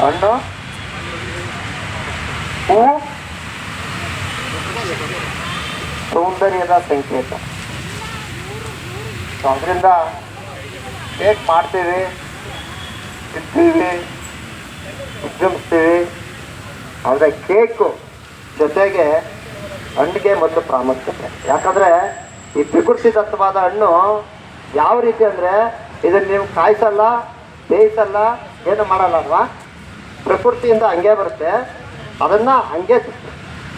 ಹಣ್ಣು ಹೂವು ಸೌಂದರ್ಯದ ಸಂಕೇತ. ಅದರಿಂದ ಹೇಗೆ ಮಾಡ್ತೀವಿ? ತಿಂತೀವಿ, ಉದ್ಯಮಿಸ್ತೀವಿ. ಆದರೆ ಕೇಕು ಜೊತೆಗೆ ಹಣ್ಣಿಗೆ ಮೊದಲು ಪ್ರಾಮುಖ್ಯತೆ. ಯಾಕಂದರೆ ಈ ಪ್ರಕೃತಿದತ್ತವಾದ ಹಣ್ಣು ಯಾವ ರೀತಿ ಅಂದರೆ ಇದನ್ನು ನೀವು ಕಾಯಿಸಲ್ಲ, ಬೇಯಿಸಲ್ಲ, ಏನು ಮಾಡಲ್ಲ ಅಲ್ವಾ? ಪ್ರಕೃತಿಯಿಂದ ಹಂಗೆ ಬರುತ್ತೆ. ಅದನ್ನು ಹಂಗೆ.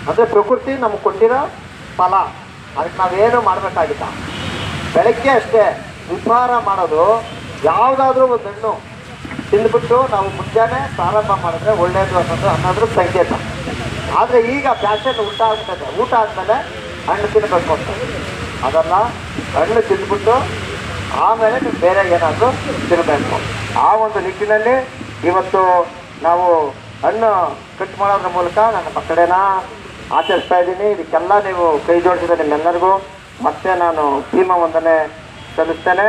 ಅಂದರೆ ಪ್ರಕೃತಿ ನಮ್ಗೆ ಕೊಟ್ಟಿರೋ ಫಲ. ಅದಕ್ಕೆ ನಾವೇನು ಮಾಡಬೇಕಾಗಿಲ್ಲ. ಬೆಳಗ್ಗೆ ಅಷ್ಟೇ ಉಪಹಾರ ಮಾಡೋದು ಯಾವುದಾದ್ರೂ ಒಂದು ಹಣ್ಣು ತಿಂದ್ಬಿಟ್ಟು ನಾವು ಮುಂಜಾನೆ ಪ್ರಾರಂಭ ಮಾಡಿದ್ರೆ ಒಳ್ಳೆಯದು ಅನ್ನೋದು ಅನ್ನೋದ್ರ ಸಂಕೇತ. ಆದರೆ ಈಗ ಫ್ಯಾಷನ್ ಊಟ ಆಗ್ತದೆ ಊಟ ಆದಮೇಲೆ ಹಣ್ಣು ತಿನ್ನಬೇಕು ಅಂತ. ಅದೆಲ್ಲ ಹಣ್ಣು ತಿಂದ್ಬಿಟ್ಟು ಆಮೇಲೆ ಬೇರೆ ಏನಾದರೂ ತಿನ್ನಬೇಕು ಆ ಒಂದು ನಿಟ್ಟಿನಲ್ಲಿ ಇವತ್ತು ನಾವು ಹಣ್ಣು ಕಟ್ ಮಾಡೋದ್ರ ಮೂಲಕ ನನ್ನ ಮಕ್ಕಳೇನ ಆಚರಿಸ್ತಾ ಇದ್ದೀನಿ. ಇದಕ್ಕೆಲ್ಲ ನೀವು ಕೈ ಜೋಡಿಸಿದ ನಿಮ್ಮೆಲ್ಲರಿಗೂ ಮತ್ತೆ ನಾನು ಭೀಮ ವಂದನೆ ಸಲ್ಲಿಸ್ತೇನೆ.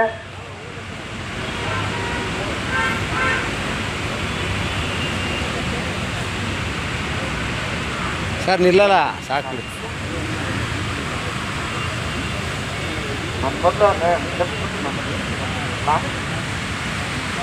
ಸರ್ ನಿಲ್ಲಲ್ಲ? ಸಾಕು.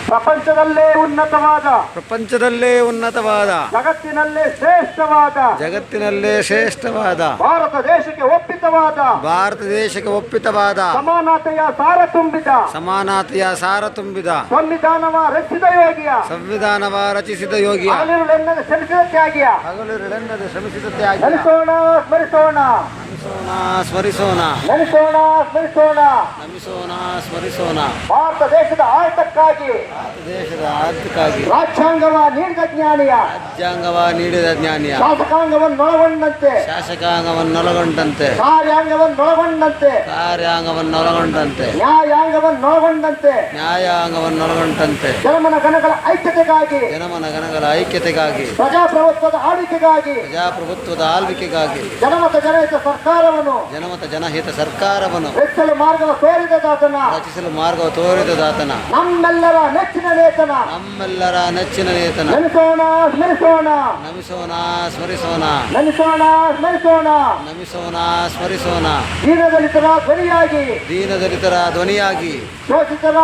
ಪ್ರಪಂಚದಲ್ಲೇ ಉನ್ನತವಾದ. ಪ್ರಪಂಚದಲ್ಲೇ ಉನ್ನತವಾದ. ಜಗತ್ತಿನಲ್ಲೇ ಶ್ರೇಷ್ಠವಾದ. ಜಗತ್ತಿನಲ್ಲೇ ಶ್ರೇಷ್ಠವಾದ. ಭಾರತ ದೇಶಕ್ಕೆ ಒಪ್ಪಿತವಾದ. ಭಾರತ ದೇಶಕ್ಕೆ ಒಪ್ಪಿತವಾದ. ಸಮಾನತೆಯ ಸಾರ ತುಂಬಿದ. ಸಮಾನತೆಯ ಸಾರ ತುಂಬಿದ. ಸಂವಿಧಾನವ ರಚಿಸಿದ ಯೋಗಿಯ. ಸಂವಿಧಾನವ ರಚಿಸಿದ ಯೋಗಿಯ. ಹಗಲಿರುಳೆನ್ನದ ಶ್ರಮಿಸಿದ ತ್ಯಾಗಿಯ. ಹಗಲಿರುಳೆನ್ನದೆ ಶ್ರಮಿಸಿದ ತ್ಯಾಗಿ ಸ್ಮರಿಸೋಣ ಸ್ಮರಿಸೋಣ. ಸ್ಮರಿಸೋಣ ಸ್ಮರಿಸೋಣ. ನೆನೆಸೋಣ ಸ್ಮರಿಸೋಣ. ನಮಿಸೋಣ ಸ್ಮರಿಸೋಣ. ಭಾರತ ದೇಶದ ಆಡಳಿತಕ್ಕಾಗಿ ಭಾರತ ದೇಶದ ಆರ್ಥಿಕಾಗಿ ರಾಜ್ಯಾಂಗವ ನೀಡಿದ ಜ್ಞಾನಿಯ ರಾಜ್ಯಾಂಗವ ನೀಡಿದ ಜ್ಞಾನಿಯ ಶಾಸಕಾಂಗವನ್ನೊಳಗೊಂಡಂತೆ ಶಾಸಕಾಂಗವನ್ನೊಳಗೊಂಡಂತೆ ಕಾರ್ಯಾಂಗವನ್ನೊಳಗೊಂಡಂತೆ ಕಾರ್ಯಾಂಗವನ್ನೊಳಗೊಂಡಂತೆ ನ್ಯಾಯಾಂಗವನ್ನೊಳಗೊಂಡಂತೆ ನ್ಯಾಯಾಂಗವನ್ನೊಳಗೊಂಡಂತೆ ಜನಮನ ಗಣಗಳ ಐಕ್ಯತೆಗಾಗಿ ಜನಮನ ಗಣಗಳ ಐಕ್ಯತೆಗಾಗಿ ಪ್ರಜಾಪ್ರಭುತ್ವದ ಆಳ್ವಿಕೆಗಾಗಿ ಪ್ರಜಾಪ್ರಭುತ್ವದ ಆಳ್ವಿಕೆಗಾಗಿ ಜನಮತ ಜನಹಿತ ಸರ್ಕಾರವನ್ನು ಜನಮತ ಜನಹಿತ ಸರ್ಕಾರವನ್ನು ರಚಿಸಲು ಮಾರ್ಗವ ತೋರಿದ ದಾತನ. ರಚಿಸಲು ಮಾರ್ಗವ ತೋರಿದ ದಾತನ. ನಮ್ಮೆಲ್ಲರ ನೆಚ್ಚಿನ ನೇತನ. ನಮ್ಮೆಲ್ಲರ ನೆಚ್ಚಿನ ನೇತನ. ನೆನೆಸೋಣ ಸ್ಮರಿಸೋಣ. ನಮಿಸೋಣ ಸ್ಮರಿಸೋಣ. ನೆನೆಸೋಣ ಸ್ಮರಿಸೋಣ. ನಮಿಸೋಣ ಸ್ಮರಿಸೋಣ. ದೀನದಲಿತರ ಧ್ವನಿಯಾಗಿ. ದೀನದಲಿತರ ಧ್ವನಿಯಾಗಿ. ಶೋಷಿತರ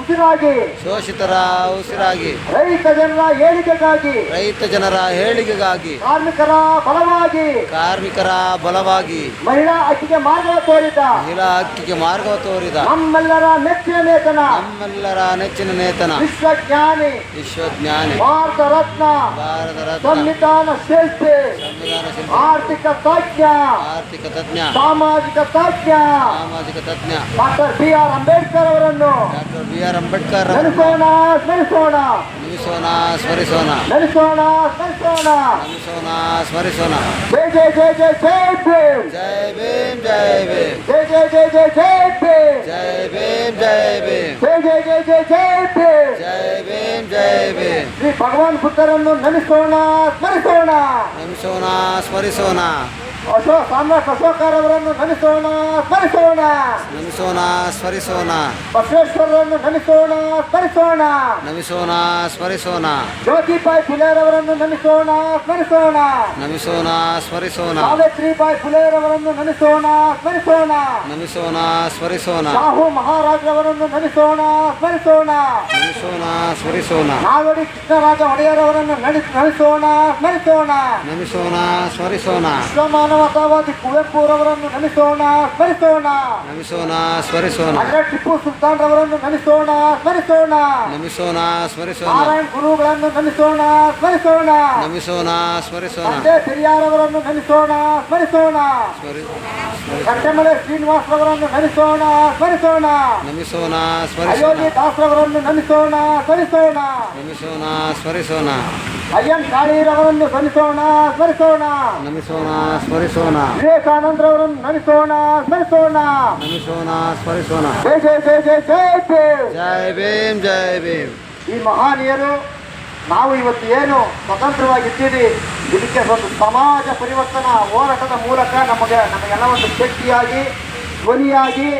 ಉಸಿರಾಗಿ. ಶೋಷಿತರ ಉಸಿರಾಗಿ. ರೈತ ಜನರ ಏಳಿಗೆಗಾಗಿ. ರೈತ ಜನರ ಏಳಿಗೆಗಾಗಿ. ಕಾರ್ಮಿಕರ ಬಲವಾಗಿ. ಕಾರ್ಮಿಕರ ಬಲವಾಗಿ. ಮಹಿಳಾ ಹಕ್ಕಿಗೆ ಮಾರ್ಗ ತೋರಿದ. ಮಹಿಳಾ ಹಕ್ಕಿಗೆ ಮಾರ್ಗ ತೋರಿದ. ನಮ್ಮೆಲ್ಲರ ನೆಚ್ಚಿನ ನೇತನ ನಮ್ಮೆಲ್ಲರ ನೆಚ್ಚಿನ ನೇತನ ವಿಶ್ವಜ್ಞಾನಿ. ವಿಶ್ವಜ್ಞಾನಿ. ಭಾರತ ರತ್ನ. ಭಾರತ ರತ್ನ. ಸಂವಿಧಾನ ಶಿಲ್ಪಿ. ಆರ್ಥಿಕ ತಜ್ಞ. ಆರ್ಥಿಕ ತಜ್ಞ. ಸಾಮಾಜಿಕ ತಜ್ಞ. ಸಾಮಾಜಿಕ ತಜ್ಞ. ಡಾಕ್ಟರ್ ಬಿ ಆರ್ ಅಂಬೇಡ್ಕರ್ ಅವರನ್ನು. ಡಾಕ್ಟರ್ ಬಿ ಆರ್ ಅಂಬೇಡ್ಕರ್ ನೆನೆಸೋಣ ಸ್ಮರಿಸೋಣ ನಮಿಸೋಣ ಸ್ಮರಿಸೋಣ. ನೆನೆಸೋಣ ಸ್ಮರಿಸೋಣ. ನಮಿಸೋಣ ಸ್ಮರಿಸೋಣ. ಜೈ ಜೈ ಜೈ ಜೈ ಜೈ ಭೀಮ್. ಜೈ ಭೀಮ್ ಜೈ ಭೀಮ್. ಜೈ ಜೈ ಜೈ ಜೈ ಜೈ ಭೀಮ್. ಜೈ ಭೀಮ್ ಜೈ ಭೀಮ್. ಜೈ ಜೈ ಜೈ ಜೈ ಜೈ ಭೀಮ್. ಜೈ ಭೀಮ್ ಜೈ ಭೀಮ್. ಶ್ರೀ ಭಗವಾನ್ ಬುದ್ಧರನ್ನು ನೆನೆಸೋಣ ಸ್ಮರಿಸೋಣ. ನಮಿಸೋಣ ಸ್ಮರಿಸೋಣ. ಅಶೋಕ್ ಸಾಮ್ರಾಟ್ ಅಶೋಕರವರನ್ನು ನೆನೆಸೋಣ ಸ್ಮರಿಸೋಣ ನಮಿಸೋಣ ಸ್ಮರಿಸೋಣ ಬಸವೇಶ್ವರರನ್ನು ನೆನೆಸೋಣ ಸ್ಮರಿಸೋಣ ನಮಿಸೋಣ ಸ್ಮರಿಸೋಣ ಜ್ಯೋತಿಬಾಯಿ ಫುಲೇರವರನ್ನು ನೆನೆಸೋಣ ಸ್ಮರಿಸೋಣ ನಮಿಸೋಣ ಸ್ಮರಿಸೋಣ ಸಾವಿತ್ರಿಬಾಯಿ ಫುಲೇರವರನ್ನು ನೆನೆಸೋಣ ಸ್ಮರಿಸೋಣ ನಮಿಸೋಣ ಸ್ಮರಿಸೋಣ ಶಾಹು ಮಹಾರಾಜರವರನ್ನು ನೆನೆಸೋಣ ಸ್ಮರಿಸೋಣ ನಮಿಸೋಣ ಸ್ಮರಿಸೋಣ ನಾಗಡಿ ಕೃಷ್ಣರಾಜ ಒಡೆಯರವರನ್ನು ನಮಿಸೋಣ ನೆನೆಸೋಣ ಸ್ಮರಿಸೋಣ ನಮಿಸೋಣ ಸ್ಮರಿಸೋಣ ವಿಶ್ವಮಾನವತಾವಾದಿ ಕುವೆಂಪುರವರನ್ನು ನೆನೆಸೋಣ ಸ್ಮರಿಸೋಣ ನಮಿಸೋಣ ಸ್ಮರಿಸೋಣ ಹಜರತ್ ಟಿಪ್ಪು ಸುಲ್ತಾನ್ ರವರನ್ನು ನೆನೆಸೋಣ ಸ್ಮರಿಸೋಣ ನಮಿಸೋಣ ಸ್ಮರಿಸೋಣ ನಾರಾಯಣ ಗುರುಗಳನ್ನು ನೆನೆಸೋಣ ಸ್ಮರಿಸೋಣ ನಮಿಸೋಣ ಸ್ಮರಿಸೋಣ ತಂದೆ ಪೆರಿಯಾರವರನ್ನು ನೆನೆಸೋಣ ಸ್ಮರಿಸೋಣ ಸ್ಮರಿ ಕಟ್ಟೆಮಲೆ ಶ್ರೀನಿವಾಸ್ ರವರನ್ನು ನೆನೆಸೋಣ ಸ್ಮರಿಸೋಣ ನಮಿಸೋಣ ಅಯೋಧ್ಯೆ ಸ್ಮರಿಸೋಣ ದಾಸರವರನ್ನು ನೆನೆಸೋಣ ಸ್ಮರಿಸೋಣ ನಮಿಸೋಣ ಸ್ಮರಿಸೋಣ ಅಯ್ಯನ್ ಕಾರ್ಯವನ್ನು ಸ್ಮರಿಸೋಣ ಸ್ಮರಿಸೋಣ. ನಮಿಸೋಣ ಸ್ಮರಿಸೋಣ. ವಿವೇಕಾನಂದರವರನ್ನು ನಮಿಸೋಣ ಸ್ಮರಿಸೋಣ. ನಮಿಸೋಣ ಸ್ಮರಿಸೋಣ. ಜೈ ಜೈ ಜೈ ಜೈ ಜೈ ಭೀಮ್. ಜೈ ಭೀಮ್ ಜೈ ಭೀಮ್. ಈ ಮಹಾನೀಯರು ನಾವು ಇವತ್ತು ಏನು ಸ್ವತಂತ್ರವಾಗಿದ್ದೀವಿ ಇದಕ್ಕೆ ಒಂದು ಸಮಾಜ ಪರಿವರ್ತನಾ ಹೋರಾಟದ ಮೂಲಕ ನಮಗೆ ನಮಗೆಲ್ಲ ಒಂದು ಶಕ್ತಿಯಾಗಿ ಧ್ವನಿಯಾಗಿ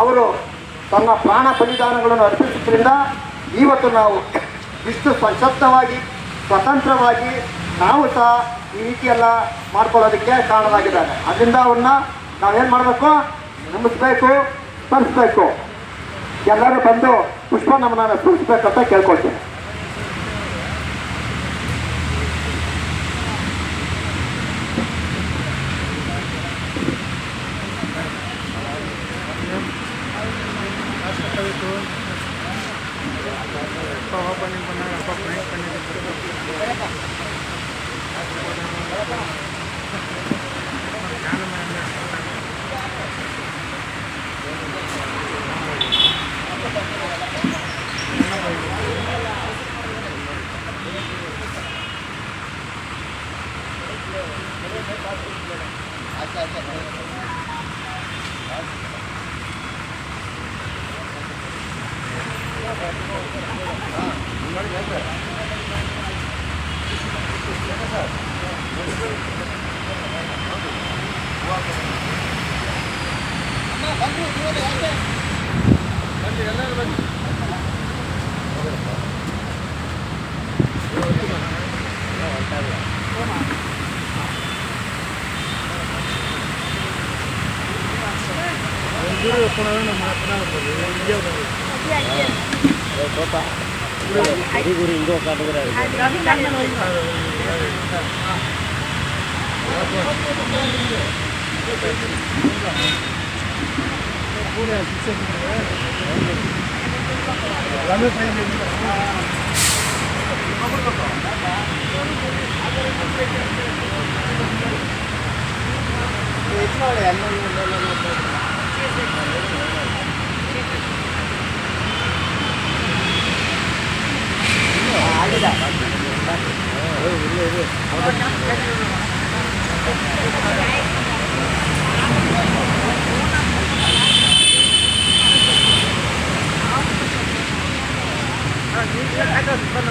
ಅವರು ತನ್ನ ಪ್ರಾಣ ಬಲಿದಾನಗಳನ್ನು ಅರ್ಪಿಸುವುದರಿಂದ ಇವತ್ತು ನಾವು ಇಷ್ಟು ಸ್ವಚ್ಛಂದವಾಗಿ ಸ್ವತಂತ್ರವಾಗಿ ನಾವು ಸಹ ಈ ರೀತಿಯೆಲ್ಲ ಮಾಡ್ಕೊಳ್ಳೋದಕ್ಕೆ ಕಾರಣವಾಗಿದ್ದಾರೆ ಅದರಿಂದ ಅವ್ರನ್ನ ನಾವೇನು ಮಾಡಬೇಕು? ನಂಬಿಸ್ಬೇಕು ಸ್ಮರಿಸ್ಬೇಕು ಎಲ್ಲರೂ ಬಂದು ಪುಷ್ಪ ನಮನ ಸ್ಮರಿಸ್ಬೇಕಂತ ಕೇಳ್ಕೊಳ್ತೀನಿ. Bawa pa ng mga apa pa ng ಗುರಿ ಗುರಿ ಇಂಗೋ ಕಾಟುಗರ 라면 사야 됩니다. 아.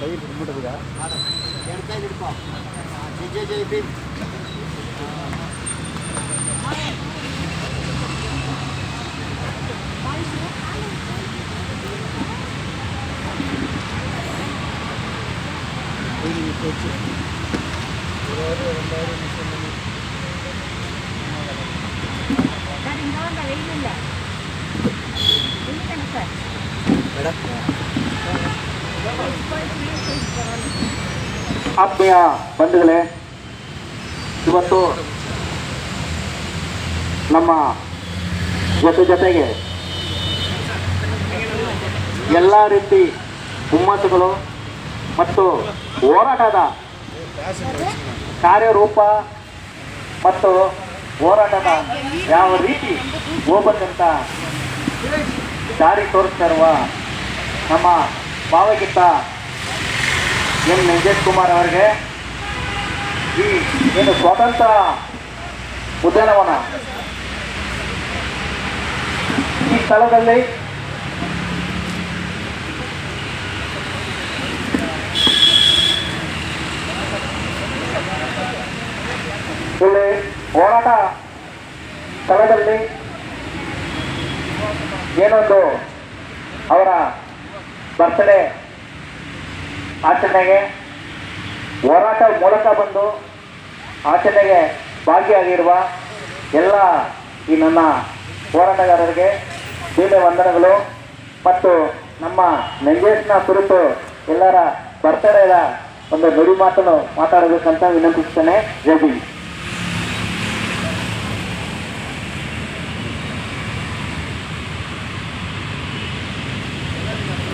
ಕೈಯಲ್ಲಿ ಹಿಡ್ಬಿಟ್ಟದ ಎರಡು ಕೈ ಹಿಡ್ಕೊ ಜೈ ಜೈ ಭೀಮ್ சார் இங்கே வெயில் இல்லை சார் மேடம் ಆತ್ಮೀಯ ಬಂಧುಗಳೇ, ಇವತ್ತು ನಮ್ಮ ಜೊತೆ ಜೊತೆಗೆ ಎಲ್ಲ ರೀತಿ ಹುಮ್ಮಸುಗಳು ಮತ್ತು ಹೋರಾಟದ ಕಾರ್ಯರೂಪ ಮತ್ತು ಹೋರಾಟದ ಯಾವ ರೀತಿ ಹೋಗ್ಬೇಕಂತ ದಾರಿ ತೋರಿಸ್ತಾ ಇರುವ ನಮ್ಮ ಭಾವಗೀತ ಎನ್ ನಂಜೇಶ್ ಕುಮಾರ್ ಅವರಿಗೆ ಈ ಏನು ಸ್ವಾತಂತ್ರ್ಯ ಉದ್ಯಾನವನ. ಈ ಸ್ಥಳದಲ್ಲಿ ಇಲ್ಲಿ ಹೋರಾಟ ಸ್ಥಳದಲ್ಲಿ ಏನೊಂದು ಅವರ ಬರ್ತ್ಡೇ ಆಚರಣೆಗೆ ಹೋರಾಟ ಮೂಲಕ ಬಂದು ಆಚರಣೆಗೆ ಭಾಗಿಯಾಗಿರುವ ಎಲ್ಲ ಈ ನನ್ನ ಹೋರಾಟಗಾರರಿಗೆ ಭೀಮೆ ವಂದನೆಗಳು ಮತ್ತು ನಮ್ಮ ನಂಜೇಶ್ನ ಕುರಿತು ಎಲ್ಲರ ಬರ್ತಡೇದ ಒಂದು ನುಡಿ ಮಾತನ್ನು ಮಾತಾಡಬೇಕಂತ ವಿನಂತಿಸ್ತೇನೆ ಜೈ